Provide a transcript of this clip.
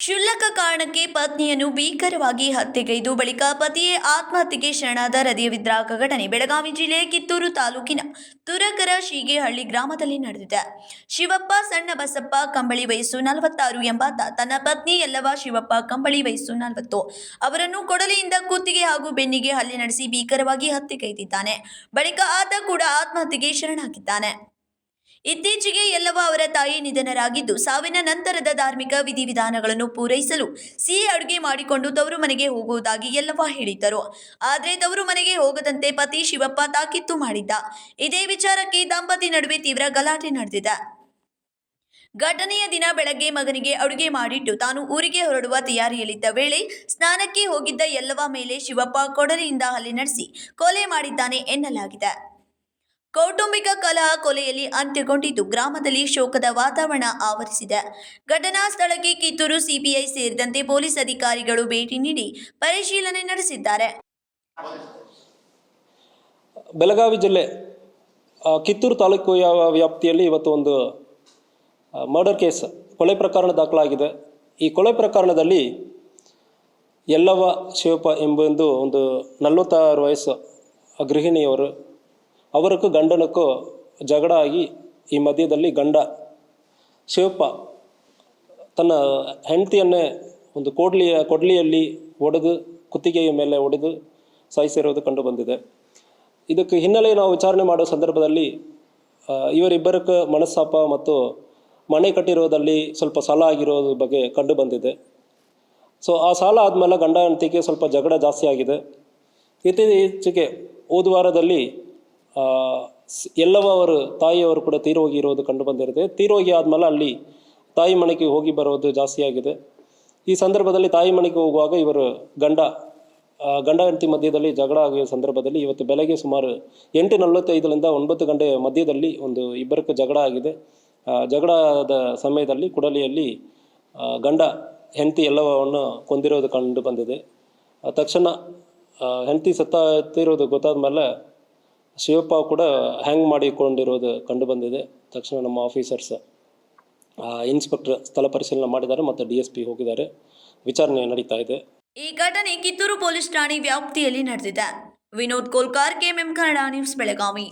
ಕ್ಷುಲ್ಲಕ ಕಾರಣಕ್ಕೆ ಪತ್ನಿಯನ್ನು ಭೀಕರವಾಗಿ ಹತ್ಯೆಗೈದು ಬಳಿಕ ಪತಿಯೇ ಆತ್ಮಹತ್ಯೆಗೆ ಶರಣಾದ ಹೃದಯ ವಿದ್ರಾವಕ ಘಟನೆ. ಬೆಳಗಾವಿ ಜಿಲ್ಲೆಯ ಕಿತ್ತೂರು ತಾಲೂಕಿನ ತುರಕರ ಶೀಗೆಹಳ್ಳಿ ಗ್ರಾಮದಲ್ಲಿ ನಡೆದಿದೆ. ಶಿವಪ್ಪ ಸಣ್ಣ ಬಸಪ್ಪ ಕಂಬಳಿ ವಯಸ್ಸು ನಲವತ್ತಾರು ಎಂಬಾತ ತನ್ನ ಪತ್ನಿ ಎಲ್ಲವ ಶಿವಪ್ಪ ಕಂಬಳಿ ವಯಸ್ಸು ನಲವತ್ತು. ಅವರನ್ನು ಕೊಡಲಿಯಿಂದ ಕೂತಿಗೆ ಹಾಗೂ ಬೆನ್ನಿಗೆ ಹಲ್ಲೆ ನಡೆಸಿ ಭೀಕರವಾಗಿ ಹತ್ಯೆಗೈದಿದ್ದಾನೆ. ಬಳಿಕ ಆತ ಕೂಡ ಆತ್ಮಹತ್ಯೆಗೆ ಶರಣಾಗಿದ್ದಾನೆ. ಇತ್ತೀಚೆಗೆ ಎಲ್ಲವ ಅವರ ತಾಯಿ ನಿಧನರಾಗಿದ್ದು, ಸಾವಿನ ನಂತರದ ಧಾರ್ಮಿಕ ವಿಧಿವಿಧಾನಗಳನ್ನು ಪೂರೈಸಲು ಸಿಹಿ ಅಡುಗೆ ಮಾಡಿಕೊಂಡು ತವರು ಮನೆಗೆ ಹೋಗುವುದಾಗಿ ಎಲ್ಲವ ಹೇಳಿದ್ದರು. ಆದರೆ ತವರು ಮನೆಗೆ ಹೋಗದಂತೆ ಪತಿ ಶಿವಪ್ಪ ತಾಕೀತು ಮಾಡಿದ್ದ. ಇದೇ ವಿಚಾರಕ್ಕೆ ದಂಪತಿ ನಡುವೆ ತೀವ್ರ ಗಲಾಟೆ ನಡೆದಿದೆ. ಘಟನೆಯ ದಿನ ಬೆಳಗ್ಗೆ ಮಗನಿಗೆ ಅಡುಗೆ ಮಾಡಿಟ್ಟು ತಾನು ಊರಿಗೆ ಹೊರಡುವ ತಯಾರಿಯಲ್ಲಿದ್ದ ವೇಳೆ ಸ್ನಾನಕ್ಕೆ ಹೋಗಿದ್ದ ಎಲ್ಲವ ಮೇಲೆ ಶಿವಪ್ಪ ಕೊಡಲಿಯಿಂದ ಹಲ್ಲೆ ನಡೆಸಿ ಕೊಲೆ ಮಾಡಿದ್ದಾನೆ ಎನ್ನಲಾಗಿದೆ. ಕೌಟುಂಬಿಕ ಕಲಹ ಕೊಲೆಯಲ್ಲಿ ಅಂತ್ಯಗೊಂಡಿದ್ದು ಗ್ರಾಮದಲ್ಲಿ ಶೋಕದ ವಾತಾವರಣ ಆವರಿಸಿದೆ. ಘಟನಾ ಸ್ಥಳಕ್ಕೆ ಕಿತ್ತೂರು ಸಿಬಿಐ ಸೇರಿದಂತೆ ಪೊಲೀಸ್ ಅಧಿಕಾರಿಗಳು ಭೇಟಿ ನೀಡಿ ಪರಿಶೀಲನೆ ನಡೆಸಿದ್ದಾರೆ. ಬೆಳಗಾವಿ ಜಿಲ್ಲೆ ಕಿತ್ತೂರು ತಾಲೂಕು ವ್ಯಾಪ್ತಿಯಲ್ಲಿ ಇವತ್ತು ಒಂದು ಮರ್ಡರ್ ಕೇಸ್ ಕೊಲೆ ಪ್ರಕರಣ ದಾಖಲಾಗಿದೆ. ಈ ಕೊಲೆ ಪ್ರಕರಣದಲ್ಲಿ ಯಲ್ಲವ್ವ ಶಿವಪ್ಪ ಎಂಬೊಂದು ಒಂದು ನಲವತ್ತಾರು ವಯಸ್ಸು ಗೃಹಿಣಿಯವರು ಅವರಕ್ಕೂ ಗಂಡನಕ್ಕೂ ಜಗಳ ಆಗಿ ಈ ಮಧ್ಯದಲ್ಲಿ ಗಂಡ ಶಿವಪ್ಪ ತನ್ನ ಹೆಂಡತಿಯನ್ನೇ ಒಂದು ಕೋಡ್ಲಿಯ, ಕೊಡ್ಲಿಯಲ್ಲಿ ಒಡೆದು, ಕುತ್ತಿಗೆಯ ಮೇಲೆ ಒಡೆದು ಸಾಯಿಸಿರುವುದು ಕಂಡು ಬಂದಿದೆ. ಇದಕ್ಕೆ ಹಿನ್ನೆಲೆ ನಾವು ವಿಚಾರಣೆ ಮಾಡುವ ಸಂದರ್ಭದಲ್ಲಿ ಇವರಿಬ್ಬರಕ್ಕೆ ಮನಸ್ತಾಪ ಮತ್ತು ಮನೆ ಕಟ್ಟಿರೋದಲ್ಲಿ ಸ್ವಲ್ಪ ಸಾಲ ಆಗಿರೋದ್ರ ಬಗ್ಗೆ ಕಂಡು ಬಂದಿದೆ. ಸೊ ಆ ಸಾಲ ಆದಮೇಲೆ ಗಂಡ ಹೆಂಡತಿಗೆ ಸ್ವಲ್ಪ ಜಗಳ ಜಾಸ್ತಿ ಆಗಿದೆ. ಇತ್ತೀಚೆಗೆ ಹೋದ ವಾರದಲ್ಲಿ ಎಲ್ಲವ ಅವರು ತಾಯಿಯವರು ಕೂಡ ತೀರೋಗಿ ಇರೋದು ಕಂಡು ಬಂದಿರುತ್ತೆ. ತೀರೋಗಿ ಆದಮೇಲೆ ಅಲ್ಲಿ ತಾಯಿ ಮನೆಗೆ ಹೋಗಿ ಬರೋದು ಜಾಸ್ತಿ ಆಗಿದೆ. ಈ ಸಂದರ್ಭದಲ್ಲಿ ತಾಯಿ ಮನೆಗೆ ಹೋಗುವಾಗ ಇವರು ಗಂಡ ಗಂಡ ಹೆಂಡತಿ ಮಧ್ಯದಲ್ಲಿ ಜಗಳ ಆಗುವ ಸಂದರ್ಭದಲ್ಲಿ ಇವತ್ತು ಬೆಳಗ್ಗೆ ಸುಮಾರು ಎಂಟು ನಲವತ್ತೈದರಿಂದ ಒಂಬತ್ತು ಗಂಟೆ ಮಧ್ಯದಲ್ಲಿ ಒಂದು ಇಬ್ಬರಕ್ಕೆ ಜಗಳ ಆಗಿದೆ. ಜಗಳದ ಸಮಯದಲ್ಲಿ ಕುಡಲಿಯಲ್ಲಿ ಗಂಡ, ಹೆಂಡತಿ ಎಲ್ಲವನ್ನು ಕೊಂದಿರೋದು ಕಂಡು ಬಂದಿದೆ. ತಕ್ಷಣ ಹೆಂಡತಿ ಸತ್ತಾತಿರೋದು ಗೊತ್ತಾದ ಮೇಲೆ ಶಿವಪ್ಪ ಕೂಡ ಹ್ಯಾಂಗ್ ಮಾಡಿಕೊಂಡಿರೋದು ಕಂಡು ಬಂದಿದೆ. ತಕ್ಷಣ ನಮ್ಮ ಆಫೀಸರ್ಸ್ ಇನ್ಸ್ಪೆಕ್ಟರ್ ಸ್ಥಳ ಪರಿಶೀಲನೆ ಮಾಡಿದ್ದಾರೆ ಮತ್ತು ಡಿ ಎಸ್ ಪಿ ಹೋಗಿದ್ದಾರೆ. ವಿಚಾರಣೆ ನಡೀತಾ ಇದೆ. ಈ ಘಟನೆ ಕಿತ್ತೂರು ಪೊಲೀಸ್ ಠಾಣೆ ವ್ಯಾಪ್ತಿಯಲ್ಲಿ ನಡೆದಿದೆ. Vinod Kolkar, KMM Kannada news, Belagavi.